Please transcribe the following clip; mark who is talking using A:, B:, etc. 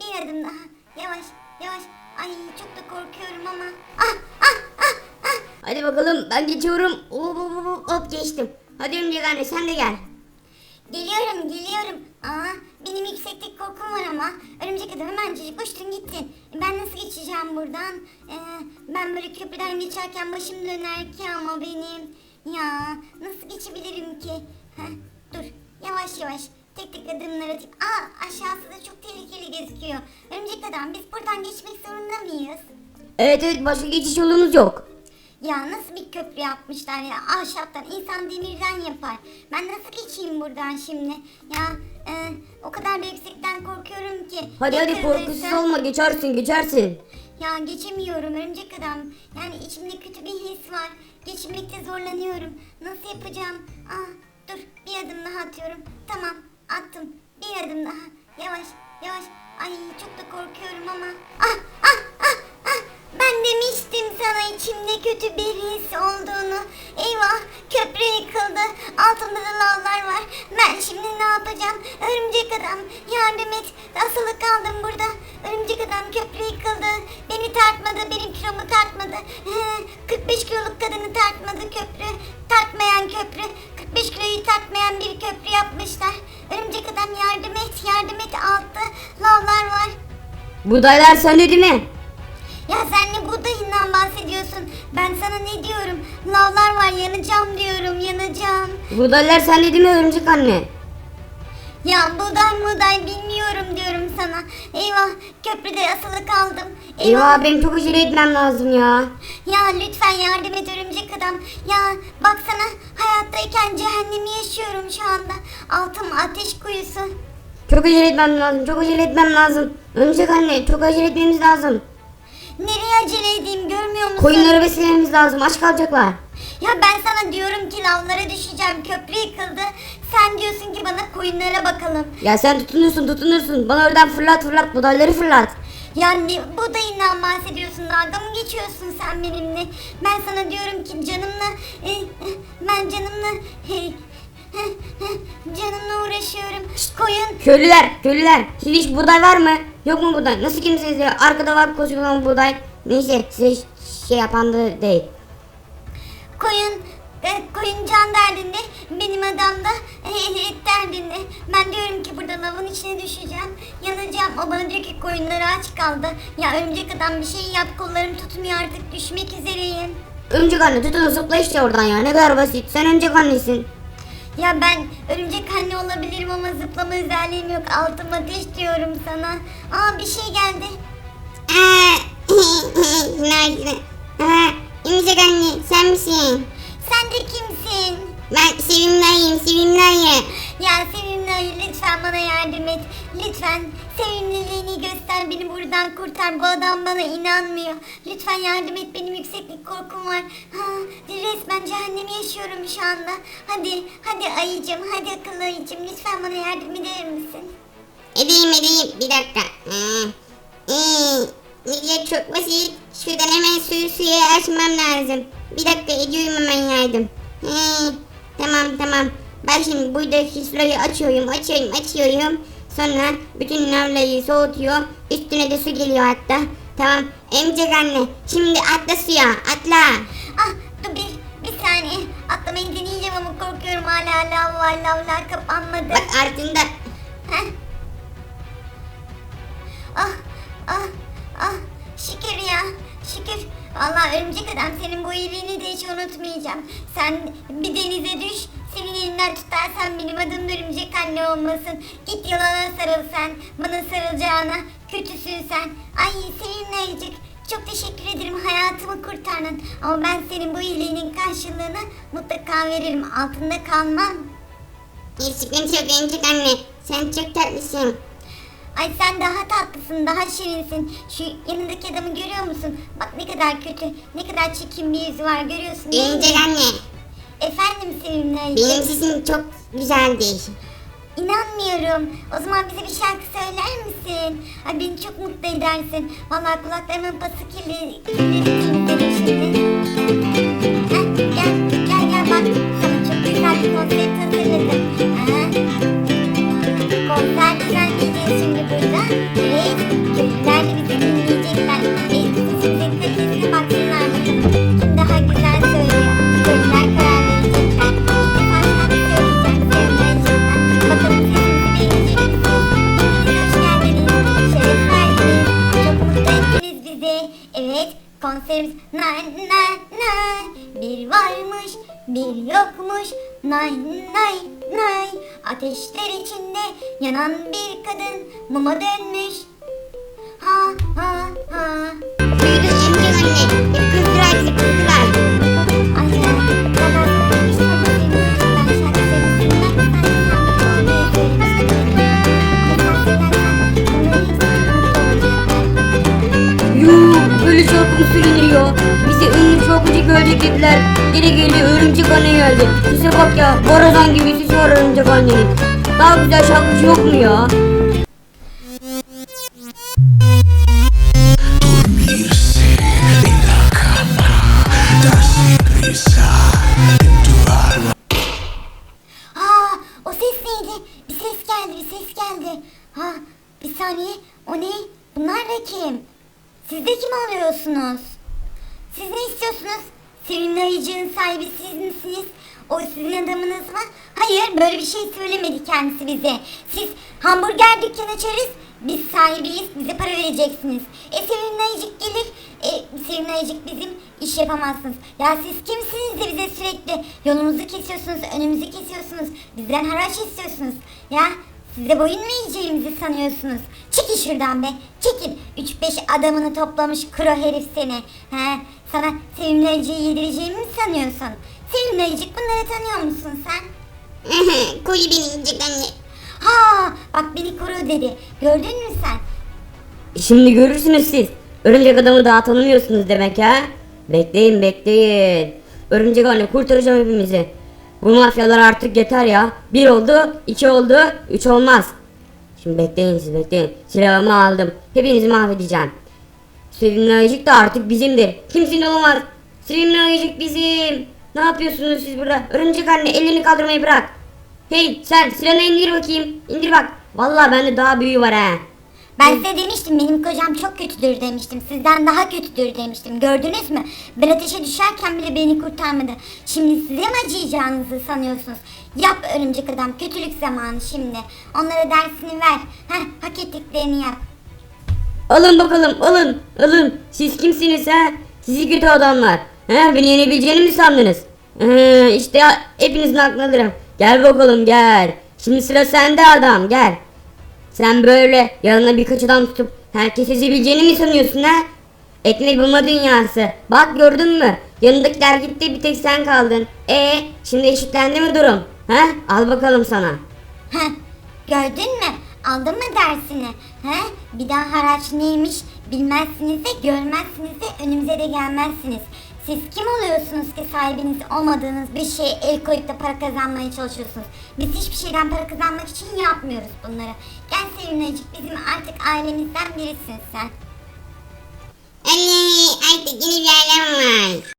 A: Bir adım daha. Yavaş yavaş. Ay çok da korkuyorum ama. Ah ah ah ah.
B: Hadi bakalım ben geçiyorum. Hop hop hop, hop geçtim. Hadi örümcek anne sen de gel.
A: Geliyorum geliyorum. Aa benim yükseklik korkum var ama. Örümcek adam hemen çocuk uçtun gittin. Ben nasıl geçeceğim buradan? Ee, ben böyle köprüden geçerken başım döner ki ama benim. Ya nasıl geçebilirim ki? Heh, dur yavaş yavaş. Tek tek adımlar atıp. Aa aşağısı da çok tehlikeli gözüküyor. Örümcek adam biz buradan geçmek zorunda mıyız?
B: Evet evet başka geçiş yolumuz yok.
A: Ya nasıl bir köprü yapmışlar ya ahşaptan insan demirden yapar. Ben nasıl geçeyim buradan şimdi? Ya e, o kadar da yüksekten korkuyorum ki.
B: Hadi
A: Ya
B: hadi korkusuz
A: kırılırsa?
B: olma geçersin geçersin.
A: Ya geçemiyorum örümcek adam. Yani içimde kötü bir his var. Geçmekte zorlanıyorum. Nasıl yapacağım? Ah dur bir adım daha atıyorum. Tamam attım. Bir adım daha. Yavaş yavaş. Ay çok da korkuyorum ama. Ah ah ah ah. Ben demiştim sana içimde kötü bir his olduğunu. Eyvah köprü yıkıldı. Altında da lavlar var. Ben şimdi ne yapacağım? Örümcek adam yardım et. Asılı kaldım burada. Örümcek adam köprü yıkıldı. Beni tartmadı. Benim kilomu tartmadı. Ee, 45 kiloluk kadını tartmadı köprü. Tartmayan köprü.
B: Buğdaylar sende değil mi?
A: Ya sen ne buğdayından bahsediyorsun? Ben sana ne diyorum? Lavlar var yanacağım diyorum yanacağım.
B: Buğdaylar sende değil mi örümcek anne?
A: Ya buğday buğday bilmiyorum diyorum sana. Eyvah köprüde asılı kaldım.
B: Eyvah benim çok acele etmem lazım ya.
A: Ya lütfen yardım et örümcek adam. Ya baksana hayattayken cehennemi yaşıyorum şu anda. Altım ateş kuyusu.
B: Çok acele etmem lazım çok acele etmem lazım. Örümcek anne çok acele etmemiz lazım.
A: Nereye acele edeyim görmüyor musun?
B: Koyunları beslememiz lazım aç kalacaklar.
A: Ya ben sana diyorum ki lavlara düşeceğim köprü yıkıldı. Sen diyorsun ki bana koyunlara bakalım.
B: Ya sen tutunursun tutunursun. Bana oradan fırlat fırlat buğdayları fırlat.
A: Yani buğdayından bahsediyorsun dalga mı geçiyorsun sen benimle? Ben sana diyorum ki canımla e, e, ben canımla e, canımla uğraşıyorum. Koyun
B: Köylüler köylüler. Sizde hiç buğday var mı? Yok mu buğday? Nasıl kimsiniz ya? Arkada var kocaman buğday. Neyse size hiç şey yapan da değil.
A: koyun e, koyun can derdinde benim adam da e, et derdinde. Ben diyorum ki burada lavın içine düşeceğim. Yanacağım. O bana diyor ki koyunları aç kaldı. Ya örümcek adam bir şey yap kollarım tutmuyor artık düşmek üzereyim.
B: Örümcek anne tutun zıpla işte oradan ya. Ne kadar basit. Sen örümcek annesin.
A: Ya ben örümcek anne olabilirim ama zıplama özelliğim yok. Altım ateş diyorum sana. Aa bir şey geldi.
C: Günaydın. Aa, Yumuşak anne sen misin?
A: Sen de kimsin?
C: Ben Sevimliyim Sevimliyim.
A: Ya Sevimli ayı lütfen bana yardım et. Lütfen sevimliliğini göster beni buradan kurtar. Bu adam bana inanmıyor. Lütfen yardım et benim yükseklik korkum var. Ha, cehennemi yaşıyorum şu anda. Hadi hadi ayıcım hadi akıllı ayıcım lütfen bana yardım eder misin?
C: Edeyim edeyim bir dakika. Ee, ee, Video çok basit. Şuradan hemen suyu suya açmam lazım. Bir dakika ediyorum hemen yardım. Ee, tamam tamam. Ben şimdi buradaki suyu açıyorum açıyorum açıyorum. Sonra bütün lavlayı soğutuyor. Üstüne de su geliyor hatta. Tamam. Emcek anne. Şimdi atla suya atla.
A: Ah saniye. Atlamayı deneyeceğim ama korkuyorum hala lav var lavlar kapanmadı.
C: Bak ardında
A: Heh. Ah ah ah şükür ya şükür. Vallahi örümcek adam senin bu iyiliğini de hiç unutmayacağım. Sen bir denize düş. Senin elinden tutarsan benim adım örümcek anne olmasın. Git yılana sarıl sen. Bana sarılacağına kötüsün sen. Ay sevimli ayıcık. Çok teşekkür ederim hayatımı kurtardın. Ama ben senin bu iyiliğinin karşılığını mutlaka veririm. Altında kalmam.
C: hiç sıkıntı yok Emcek anne. Sen çok tatlısın.
A: Ay sen daha tatlısın, daha şirinsin. Şu yanındaki adamı görüyor musun? Bak ne kadar kötü, ne kadar çirkin bir yüzü var görüyorsun değil mi?
C: Anne.
A: Efendim sevimli ayıcık.
C: Benim sesim çok güzeldi.
A: İnanmıyorum. O zaman bize bir şarkı söyler misin? Ay beni çok mutlu edersin. Vallahi kulaklarımın pası kirli, kirleri temizlerim şimdi. Gel, gel gel bak. Sana çok güzel bir konsept hazırladım. Ha? Konserimiz nay nay nay. Bir varmış bir yokmuş nay nay nay. Ateşler içinde yanan bir kadın muma dönmüş. Ha ha ha.
C: Duydun amca
B: Geliyor örümcek anne geldi. Size bak ya borazan gibi sesi var örümcek annenin. Daha güzel şarkıcı yok mu ya?
A: Aa, o ses neydi? Bir ses geldi, bir ses geldi. Ha, bir saniye. O ne? Bunlar da kim? Siz de kim oluyorsunuz? Ayıcığın sahibi siz misiniz? O sizin adamınız mı? Hayır, böyle bir şey söylemedi kendisi bize. Siz hamburger dükkanı açarız, biz sahibiyiz, bize para vereceksiniz. E sevimli ayıcık gelir, e sevimli ayıcık bizim iş yapamazsınız. Ya siz kimsiniz de bize sürekli yolumuzu kesiyorsunuz, önümüzü kesiyorsunuz, bizden haraç istiyorsunuz. Ya size boyun mu eğeceğimizi sanıyorsunuz? Çekil şuradan be, çekil. 3-5 adamını toplamış kro herif seni. He, sana sevimli yedireceğimi mi sanıyorsun? Sevimli ayıcık bunları tanıyor musun sen?
C: Koyu beni amca anne.
A: Ha, bak beni koru dedi. Gördün mü sen?
B: Şimdi görürsünüz siz. Örümcek adamı daha tanımıyorsunuz demek ha? Bekleyin bekleyin. Örümcek anne kurtaracağım hepimizi. Bu mafyalar artık yeter ya. Bir oldu, iki oldu, üç olmaz. Şimdi bekleyin siz bekleyin. Silahımı aldım. Hepinizi mahvedeceğim. Sevimli da artık bizimdir. Kimsin olamaz. Sevimli ayıcık bizim. Ne yapıyorsunuz siz burada? Örümcek anne elini kaldırmayı bırak. Hey sen silahını indir bakayım. İndir bak. Vallahi bende daha büyüğü var ha.
A: Ben size demiştim benim kocam çok kötüdür demiştim. Sizden daha kötüdür demiştim. Gördünüz mü? Ben ateşe düşerken bile beni kurtarmadı. Şimdi size mi acıyacağınızı sanıyorsunuz? Yap örümcek adam. Kötülük zamanı şimdi. Onlara dersini ver. Heh, hak ettiklerini yap.
B: Alın bakalım alın alın. Siz kimsiniz ha? Sizi kötü adamlar. He beni yenebileceğini mi sandınız? Ee, işte hepinizin aklındadır. Gel bakalım gel. Şimdi sıra sende adam gel. Sen böyle yanına birkaç adam tutup herkes ezebileceğini mi sanıyorsun ha? Ekmek bulma dünyası. Bak gördün mü? Yanındakiler gitti bir tek sen kaldın. E şimdi eşitlendi mi durum? Ha? Al bakalım sana.
A: Heh, gördün mü? Aldın mı dersini? He? Bir daha haraç neymiş bilmezsiniz de görmezsiniz de önümüze de gelmezsiniz. Siz kim oluyorsunuz ki sahibiniz olmadığınız bir şeye el koyup da para kazanmaya çalışıyorsunuz? Biz hiçbir şeyden para kazanmak için yapmıyoruz bunları. Gel Sevinaycık bizim artık ailemizden birisin sen.
C: Anne artık yeni bir ailem var.